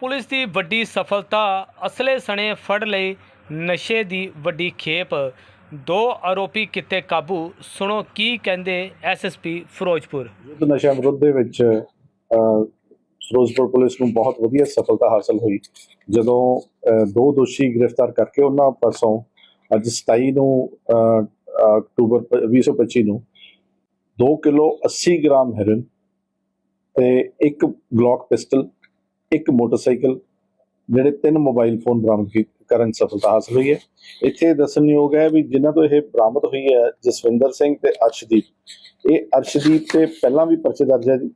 Police ਦੀ ਵੱਡੀ ਸਫਲਤਾ ਅਸਲੇ ਸਣੇ ਫੜ ਲਈ ਨਸ਼ੇ ਦੀ ਵੱਡੀ ਖੇਪ। ਦੋ ਆਰੋਪੀ ਕਿਤੇ ਕਾਬੂ। ਸੁਣੋ ਕੀ ਕਹਿੰਦੇ ਐਸਐਸਪੀ ਫਿਰੋਜ਼ਪੁਰ। ਯੁੱਧ ਨਸ਼ਾ ਵਿਰੁੱਧ ਦੇ ਵਿੱਚ ਫਿਰੋਜ਼ਪੁਰ ਪੁਲਿਸ ਨੂੰ ਬਹੁਤ ਵਧੀਆ ਸਫਲਤਾ ਹਾਸਲ ਹੋਈ। ਜਦੋਂ ਅਹ, ਦੋ ਦੋਸ਼ੀ ਗ੍ਰਿਫਤਾਰ ਕਰਕੇ ਉਹਨਾਂ ਪਾਸੋਂ ਅੱਜ 27 ਨੂੰ ਅਹ, ਅਹ, ਅਕਤੂਬਰ ਪ- 2025 ਨੂੰ 2 ਕਿਲੋ 80 ਗ੍ਰਾਮ ਹੈਰਨ ਤੇ ਇੱਕ ਗਲੌਕ ਪਿਸਟਲ ਇੱਕ ਮੋਟਰਸਾਈਕਲ ਜਿਹੜੇ ਤਿੰਨ ਮੋਬਾਈਲ ਫੋਨ ਬਰਾਮਦ ਕਰਨ ਸਫਲਤਾ ਹਾਸਲ ਹੋਈ ਹੈ। ਇੱਥੇ ਦੱਸਣਯੋਗ ਹੈ ਵੀ ਜਿਨ੍ਹਾਂ ਤੋਂ ਇਹ ਬਰਾਮਦ ਹੋਈ ਹੈ ਜਸਵਿੰਦਰ ਸਿੰਘ ਤੇ ਅਰਸ਼ਦੀਪ। ਇਹ ਅਰਸ਼ਦੀਪ ਤੇ ਪਹਿਲਾਂ ਵੀ ਪਰਚੇ ਦਰਜ ਹੈ ਜੀ।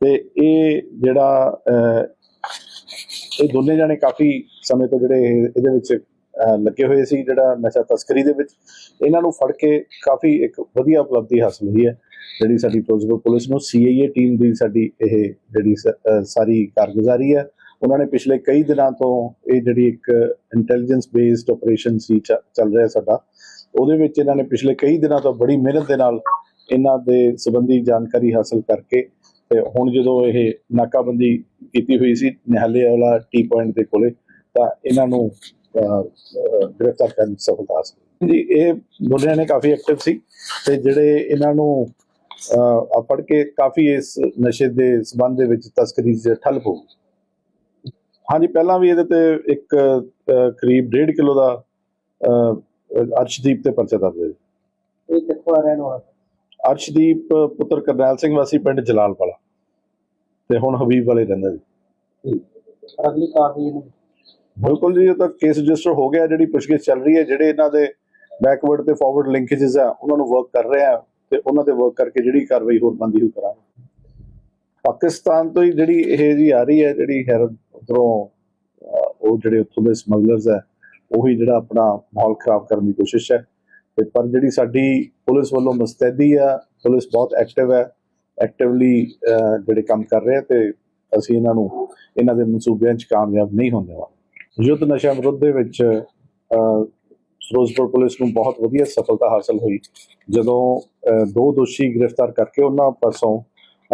ਤੇ ਇਹ ਜਿਹੜਾ ਇਹ ਦੋਨੇ ਜਾਣੇ ਕਾਫੀ ਸਮੇਂ ਤੋਂ ਜਿਹੜੇ ਇਹਦੇ ਵਿੱਚ ਲੱਗੇ ਹੋਏ ਸੀ ਜਿਹੜਾ ਨਸ਼ਾ ਤਸਕਰੀ ਦੇ ਵਿੱਚ। ਇਹਨਾਂ ਨੂੰ ਫੜ ਕੇ ਕਾਫੀ ਇੱਕ ਵਧੀਆ ਉਪਲਬਧੀ ਹਾਸਲ ਹੋਈ ਹੈ। ਜਿਹੜੀ ਸਾਡੀ ਫਿਰੋਜ਼ਪੁਰ ਪੁਲਿਸ ਨੂੰ ਸੀਆਈਏ ਟੀਮ ਦੀ ਸਾਡੀ ਇਹ ਜਿਹੜੀ ਸਾਰੀ ਕਾਰਗੁਜ਼ਾਰੀ ਹੈ, ਉਹਨਾਂ ਨੇ ਪਿਛਲੇ ਕਈ ਦਿਨਾਂ ਤੋਂ ਇਹ ਜਿਹੜੀ ਇੱਕ ਇੰਟੈਲੀਜੈਂਸ ਬੇਸਡ ਆਪਰੇਸ਼ਨ ਸੀ ਚੱਲ ਰਿਹਾ ਸਾਡਾ, ਉਹਦੇ ਵਿੱਚ ਇਹਨਾਂ ਨੇ ਪਿਛਲੇ ਕਈ ਦਿਨਾਂ ਤੋਂ ਬੜੀ ਮਿਹਨਤ ਦੇ ਨਾਲ ਇਹਨਾਂ ਦੇ ਸੰਬੰਧੀ ਜਾਣਕਾਰੀ ਹਾਸਲ ਕਰਕੇ ਤੇ ਹੁਣ ਜਦੋਂ ਇਹ ਨਾਕਾਬੰਦੀ ਕੀਤੀ ਹੋਈ ਸੀ ਨਿਹਾਲੇ ਵਾਲਾ ਟੀ ਪੁਆਇੰਟ ਦੇ ਕੋਲੇ, ਤਾਂ ਇਹਨਾਂ ਨੂੰ ਗ੍ਰਿਫਤਾਰ ਕਰਨ 'ਚ ਸਫਲਤਾ ਹਾਸਲ ਜੀ, ਇਹ ਦੋਨਿਆਂ ਨੇ ਕਾਫੀ ਐਕਟਿਵ ਸੀ ਤੇ ਜਿਹੜੇ ਇਹਨਾਂ ਨੂੰ ਆ ਫੜ ਕੇ ਕਾਫੀ ਇਸ ਨਸ਼ੇ ਦੇ ਸਬੰਧ ਦੇ ਵਿੱਚ ਤਸਕਰੀ 'ਚ ਠੱਲ ਪਊ। ਹਾਂਜੀ ਪਹਿਲਾਂ ਵੀ ਇਹਦੇ ਤੇ ਇੱਕ ਕਰੀਬ 1.5 ਕਿਲੋ ਦਾ ਅਰਸ਼ਦੀਪ ਤੇ ਪਰਚਾ ਦਰਜ ਹੈ। ਇਹ ਕਿੱਥੋਂ ਆ ਰਹਿਣ ਵਾਲਾ ਅਰਸ਼ਦੀਪ ਪੁੱਤਰ ਕਰਨੈਲ ਸਿੰਘ ਵਾਸੀ ਪਿੰਡ ਜਲਾਲਪਾਲਾ। ਤੇ ਹੁਣ ਹਬੀਬ ਵਾਲੇ ਰਹਿੰਦਾ ਜੀ ਅਗਲੀ ਕਾਰਵਾਈ ਇਹਨੂੰ। ਬਿਲਕੁਲ ਜੀ ਉਹ ਤਾਂ ਕੇਸ ਰਜਿਸਟਰ ਹੋ ਗਿਆ ਜਿਹੜੀ ਪੁੱਛਗਿੱਛ ਚੱਲ ਰਹੀ ਹੈ ਜਿਹੜੇ ਇਹਨਾਂ ਦੇ ਬੈਕਵਰਡ ਤੇ ਫਾਰਵਰਡ ਲਿੰਕੇजेस ਆ ਉਹਨਾਂ ਨੂੰ ਵਰਕ ਕਰ ਰਹੇ ਆ। ਤੇ ਉਹਨਾਂ ਤੇ ਵਰਕ ਕਰਕੇ ਜਿਹੜੀ ਕਾਰਵਾਈ ਹੋਰ ਬੰਦੀ ਹੋ ਕਰਾਂਗੇ। ਪਾਕਿਸਤਾਨ ਤੋਂ ਹੀ ਜਿਹੜੀ ਇਹ ਜੀ ਆ ਰਹੀ ਹੈ, ਜਿਹੜੀ ਹੈ ਉਧਰੋਂ ਉਹ ਜਿਹੜੇ ਉੱਥੋਂ ਦੇ ਸਮਗਲਰਸ ਹੈ, ਉਹੀ ਜਿਹੜਾ ਆਪਣਾ ਮਾਹੌਲ ਖਰਾਬ ਕਰਨ ਦੀ ਕੋਸ਼ਿਸ਼ ਹੈ। ਤੇ ਪਰ ਜਿਹੜੀ ਸਾਡੀ ਪੁਲਿਸ ਵੱਲੋਂ ਮੁਸਤੈਦੀ ਆ, ਪੁਲਿਸ ਬਹੁਤ ਐਕਟਿਵ ਹੈ ਐਕਟਿਵਲੀ ਜਿਹੜੇ ਕੰਮ ਕਰ ਰਹੇ ਆ ਤੇ ਅਸੀਂ ਇਹਨਾਂ ਨੂੰ, ਇਹਨਾਂ ਦੇ ਮਨਸੂਬਿਆਂ 'ਚ ਕਾਮਯਾਬ ਨਹੀਂ ਹੁੰਦੇ ਵਾ ਯੁੱਧ ਨਸ਼ਾ ਵਿਰੁੱਧ ਦੇ ਵਿੱਚ ਫਿਰੋਜ਼ਪੁਰ ਪੁਲਿਸ ਨੂੰ ਬਹੁਤ ਵਧੀਆ ਸਫਲਤਾ ਹਾਸਲ ਹੋਈ। ਜਦੋਂ ਦੋ ਦੋਸ਼ੀ ਗ੍ਰਿਫਤਾਰ ਕਰਕੇ ਉਹਨਾਂ ਪਰਸੋਂ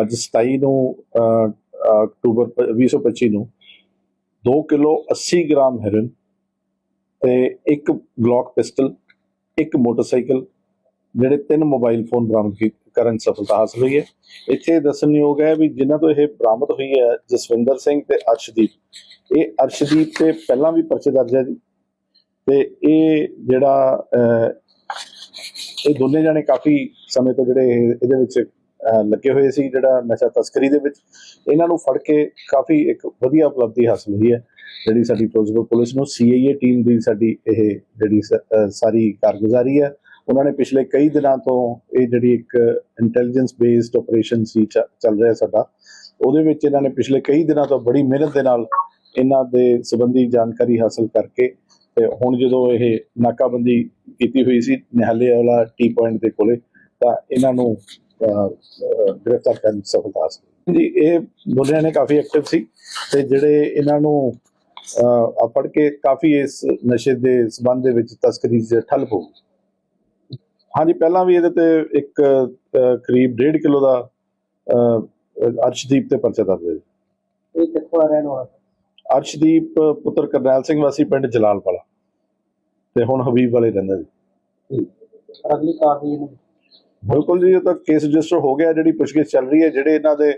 ਅੱਜ 27 ਨੂੰ ਅਹ, ਅਹ, ਅਕਤੂਬਰ ਪ- 2025 ਨੂੰ 2 ਕਿਲੋ 80 ਗ੍ਰਾਮ ਹੈਰਨ ਤੇ ਇੱਕ ਗਲੌਕ ਪਿਸਟਲ ਇੱਕ ਮੋਟਰਸਾਈਕਲ ਜਿਹੜੇ ਤਿੰਨ ਮੋਬਾਈਲ ਫੋਨ ਬਰਾਮਦ ਕਰਨ ਸਫਲਤਾ ਹਾਸਲ ਹੋਈ ਹੈ। ਇੱਥੇ ਦੱਸਣਯੋਗ ਹੈ ਵੀ ਜਿਨ੍ਹਾਂ ਤੋਂ ਇਹ ਬਰਾਮਦ ਹੋਈ ਹੈ ਜਸਵਿੰਦਰ ਸਿੰਘ ਤੇ ਅਰਸ਼ਦੀਪ। ਇਹ ਅਰਸ਼ਦੀਪ ਤੇ ਪਹਿਲਾਂ ਵੀ ਪਰਚੇ ਦਰਜ ਹੈ ਜੀ। ਤੇ ਇਹ ਜਿਹੜਾ ਅਹ, ਇਹ ਦੋਨੇ ਜਾਣੇ ਕਾਫੀ ਸਮੇਂ ਤੋਂ ਜਿਹੜੇ ਇਹਦੇ ਵਿੱਚ ਲੱਗੇ ਹੋਏ ਸੀ ਜਿਹੜਾ ਨਸ਼ਾ ਤਸਕਰੀ ਦੇ ਵਿੱਚ। ਇਹਨਾਂ ਨੂੰ ਫੜ ਕੇ ਕਾਫੀ ਇੱਕ ਵਧੀਆ ਉਪਲਬਧੀ ਹਾਸਲ ਹੋਈ ਹੈ ਜਿਹੜੀ ਸਾਡੀ ਫਿਰੋਜ਼ਪੁਰ ਪੁਲਿਸ ਨੂੰ। ਸੀਆਈਏ ਟੀਮ ਦੀ ਸਾਡੀ ਇਹ ਜਿਹੜੀ ਸਾਰੀ ਕਾਰਗੁਜ਼ਾਰੀ ਹੈ। ਉਹਨਾਂ ਨੇ ਪਿਛਲੇ ਕਈ ਦਿਨਾਂ ਤੋਂ ਇਹ ਜਿਹੜੀ ਇੱਕ ਇੰਟੈਲੀਜੈਂਸ ਬੇਸਡ ਆਪਰੇਸ਼ਨ ਸੀ ਚੱਲ ਰਿਹਾ ਸਾਡਾ। ਉਹਦੇ ਵਿੱਚ ਇਹਨਾਂ ਨੇ ਪਿਛਲੇ ਕਈ ਦਿਨਾਂ ਤੋਂ ਬੜੀ ਮਿਹਨਤ ਦੇ ਨਾਲ ਇਹਨਾਂ ਦੇ ਸੰਬੰਧੀ ਜਾਣਕਾਰੀ ਹਾਸਲ ਕਰਕੇ ਤੇ ਹੁਣ ਜਦੋਂ ਇਹ ਨਾਕਾਬੰਦੀ ਕੀਤੀ ਹੋਈ ਸੀ ਨਿਹਾਲੇ ਵਾਲਾ ਟੀ ਪੁਆਇੰਟ ਦੇ ਕੋਲੇ ਤਾਂ ਇਹਨਾਂ ਨੂੰ ਗ੍ਰਿਫਤਾਰ ਕਰਨ 'ਚ ਸਫਲਤਾ ਹਾਸਲ ਹੋਈ। ਜੀ ਇਹ ਦੋਨਿਆਂ ਨੇ ਕਾਫੀ ਐਕਟਿਵ ਸੀ ਤੇ ਜਿਹੜੇ ਇਹਨਾਂ ਨੂੰ ਆ ਫੜ ਕੇ ਕਾਫੀ ਇਸ ਨਸ਼ੇ ਦੇ ਸਬੰਧ ਦੇ ਵਿੱਚ ਤਸਕਰੀ 'ਚ ਠੱਲ ਪਊ। ਹਾਂਜੀ ਪਹਿਲਾਂ ਵੀ ਇਹਦੇ ਤੇ ਇੱਕ ਕਰੀਬ 1.5 ਕਿਲੋ ਦਾ ਅਰਸ਼ਦੀਪ ਤੇ ਪਰਚਾ ਦਰਜ ਹੈ। ਇਹ ਕਿੱਥੋਂ ਆ ਰਹਿਣ ਵਾਲਾ? ਅਰਸ਼ਦੀਪ ਪੁੱਤਰ ਕਰਨੈਲ ਸਿੰਘ ਵਾਸੀ ਪਿੰਡ ਜਲਾਲਪਾਲਾ। ਤੇ ਹੁਣ ਹਬੀਬ ਵਾਲੇ ਰਹਿੰਦਾ ਜੀ ਅਗਲੀ ਕਾਰਵਾਈ ਇਹਨੂੰ ਬਿਲਕੁਲ ਜੀ ਉਹ ਤਾਂ ਕੇਸ ਰਜਿਸਟਰ ਹੋ ਗਿਆ ਜਿਹੜੀ ਪੁੱਛਗਿੱਛ ਚੱਲ ਰਹੀ ਹੈ ਜਿਹੜੇ ਇਹਨਾਂ ਦੇ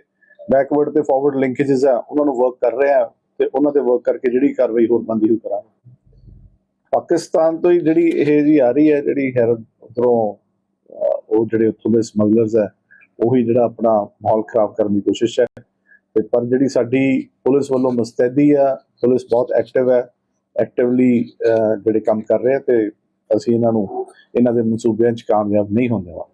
ਬੈਕਵਰਡ ਤੇ ਫਾਰਵਰਡ ਲਿੰਕੇजेस ਆ ਉਹਨਾਂ ਨੂੰ ਵਰਕ ਕਰ ਰਹੇ ਆ ਤੇ ਉਹਨਾਂ ਤੇ ਵਰਕ ਕਰਕੇ ਜਿਹੜੀ ਕਾਰਵਾਈ ਹੋਰ ਬੰਦੀ ਹੋ ਕਰਾਂਗੇ। ਪਾਕਿਸਤਾਨ ਤੋਂ ਹੀ ਜਿਹੜੀ ਇਹ ਜੀ ਆ ਰਹੀ ਹੈ ਜਿਹੜੀ ਹੈ ਉਧਰੋਂ ਉਹ ਜਿਹੜੇ ਉੱਥੋਂ ਦੇ ਸਮਗਲਰਸ ਹੈ ਉਹੀ ਜਿਹੜਾ ਆਪਣਾ ਮਾਹੌਲ ਖਰਾਬ ਕਰਨ ਦੀ ਕੋਸ਼ਿਸ਼ ਹੈ। ਤੇ ਪਰ ਜਿਹੜੀ ਸਾਡੀ ਪੁਲਿਸ ਵੱਲੋਂ ਮੁਸਤੈਦੀ ਆ ਪੁਲਿਸ ਬਹੁਤ ਐਕਟਿਵ ਹੈ ਐਕਟਿਵਲੀ ਜਿਹੜੇ ਕੰਮ ਕਰ ਰਹੇ ਆ ਤੇ ਅਸੀਂ ਇਹਨਾਂ ਨੂੰ, ਇਹਨਾਂ ਦੇ ਮਨਸੂਬਿਆਂ 'ਚ ਕਾਮਯਾਬ ਨਹੀਂ ਹੁੰਦੇ ਵਾ